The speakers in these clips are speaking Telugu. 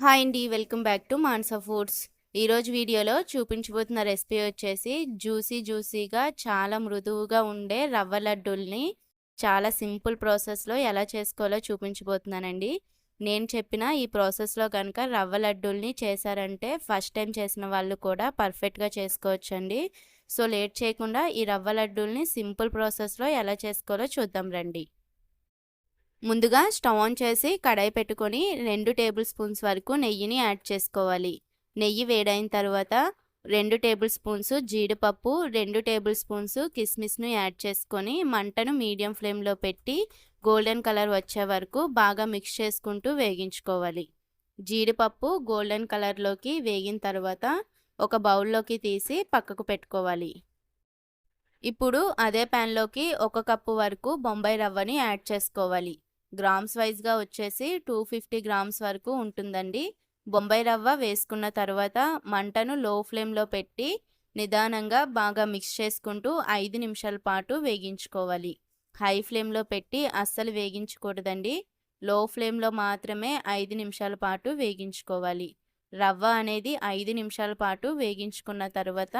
హాయ్ అండి welcome back to Mansa foods. ఈరోజు వీడియోలో చూపించబోతున్న రెసిపీ వచ్చేసి జ్యూసీ జ్యూసీగా చాలా మృదువుగా ఉండే రవ్వ లడ్డూల్ని చాలా సింపుల్ ప్రాసెస్లో ఎలా చేసుకోవాలో చూపించబోతున్నానండి. నేను చెప్పిన ఈ ప్రాసెస్లో కనుక రవ్వ లడ్డూల్ని చేశారంటే ఫస్ట్ టైం చేసిన వాళ్ళు కూడా పర్ఫెక్ట్గా చేసుకోవచ్చండి. సో లేట్ చేయకుండా ఈ రవ్వ లడ్డూల్ని సింపుల్ ప్రాసెస్లో ఎలా చేసుకోవాలో చూద్దాం రండి. ముందుగా స్టవ్ ఆన్ చేసి కడాయి పెట్టుకొని రెండు టేబుల్ స్పూన్స్ వరకు నెయ్యిని యాడ్ చేసుకోవాలి. నెయ్యి వేడైన తర్వాత రెండు టేబుల్ స్పూన్స్ జీడిపప్పు రెండు టేబుల్ స్పూన్స్ కిస్మిస్ను యాడ్ చేసుకొని మంటను మీడియం ఫ్లేమ్లో పెట్టి గోల్డెన్ కలర్ వచ్చే వరకు బాగా మిక్స్ చేసుకుంటూ వేగించుకోవాలి. జీడిపప్పు గోల్డెన్ కలర్లోకి వేగిన తర్వాత ఒక బౌల్లోకి తీసి పక్కకు పెట్టుకోవాలి. ఇప్పుడు అదే ప్యాన్లోకి ఒక కప్పు వరకు బొంబాయి రవ్వని యాడ్ చేసుకోవాలి. గ్రామ్స్ వైజ్గా వచ్చేసి టూ ఫిఫ్టీ గ్రామ్స్ వరకు ఉంటుందండి. బొంబాయి రవ్వ వేసుకున్న తర్వాత మంటను లో ఫ్లేమ్లో పెట్టి నిదానంగా బాగా మిక్స్ చేసుకుంటూ ఐదు నిమిషాల పాటు వేగించుకోవాలి. హై ఫ్లేమ్లో పెట్టి అస్సలు వేగించకూడదండి. లో ఫ్లేమ్లో మాత్రమే ఐదు నిమిషాల పాటు వేగించుకోవాలి. రవ్వ అనేది ఐదు నిమిషాల పాటు వేగించుకున్న తర్వాత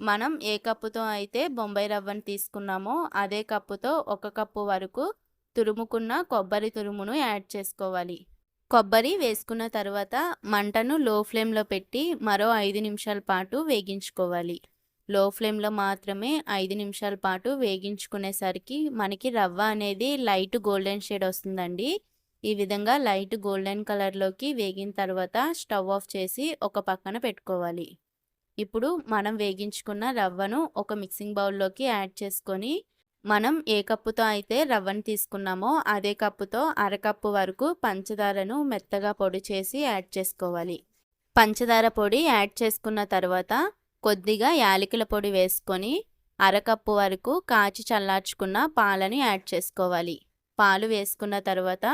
మనం ఏ కప్పుతో అయితే బొంబాయి రవ్వను తీసుకున్నామో అదే కప్పుతో ఒక కప్పు వరకు తురుముకున్న కొబ్బరి తురుమును యాడ్ చేసుకోవాలి. కొబ్బరి వేసుకున్న తర్వాత మంటను లో ఫ్లేమ్లో పెట్టి మరో ఐదు నిమిషాల పాటు వేగించుకోవాలి. లో ఫ్లేమ్లో మాత్రమే ఐదు నిమిషాల పాటు వేగించుకునేసరికి మనకి రవ్వ అనేది లైట్ గోల్డెన్ షేడ్ వస్తుందండి. ఈ విధంగా లైట్ గోల్డెన్ కలర్లోకి వేగిన తర్వాత స్టవ్ ఆఫ్ చేసి ఒక పక్కన పెట్టుకోవాలి. ఇప్పుడు మనం వేగించుకున్న రవ్వను ఒక మిక్సింగ్ బౌల్లోకి యాడ్ చేసుకొని మనం ఏ కప్పుతో అయితే రవ్వను తీసుకున్నామో అదే కప్పుతో అరకప్పు వరకు పంచదారను మెత్తగా పొడి చేసి యాడ్ చేసుకోవాలి. పంచదార పొడి యాడ్ చేసుకున్న తర్వాత కొద్దిగా యాలకుల పొడి వేసుకొని అరకప్పు వరకు కాచి చల్లార్చుకున్న పాలని యాడ్ చేసుకోవాలి. పాలు వేసుకున్న తర్వాత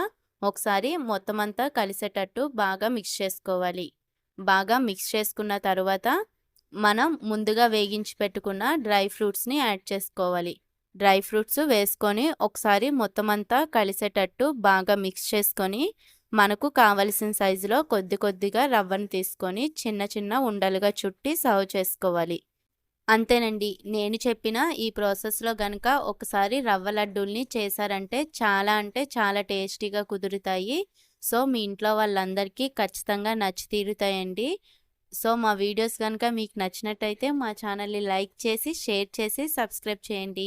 ఒకసారి మొత్తం అంతా కలిసేటట్టు బాగా మిక్స్ చేసుకోవాలి. బాగా మిక్స్ చేసుకున్న తర్వాత మనం ముందుగా వేగించి పెట్టుకున్న డ్రై ఫ్రూట్స్ని యాడ్ చేసుకోవాలి. డ్రై ఫ్రూట్స్ వేసుకొని ఒకసారి మొత్తం అంతా కలిసేటట్టు బాగా మిక్స్ చేసుకొని మనకు కావలసిన సైజులో కొద్ది కొద్దిగా రవ్వను తీసుకొని చిన్న చిన్న ఉండలుగా చుట్టి సర్వ్ చేసుకోవాలి. అంతేనండి. నేను చెప్పిన ఈ ప్రాసెస్లో గనక ఒకసారి రవ్వ లడ్డూల్ని చేశారంటే చాలా అంటే చాలా టేస్టీగా కుదురుతాయి. సో మీ ఇంట్లో వాళ్ళందరికీ ఖచ్చితంగా నచ్చి తీరుతాయండి. సో మా వీడియోస్ కనుక మీకు నచ్చినట్టయితే మా ఛానల్ని లైక్ చేసి షేర్ చేసి సబ్స్క్రైబ్ చేయండి.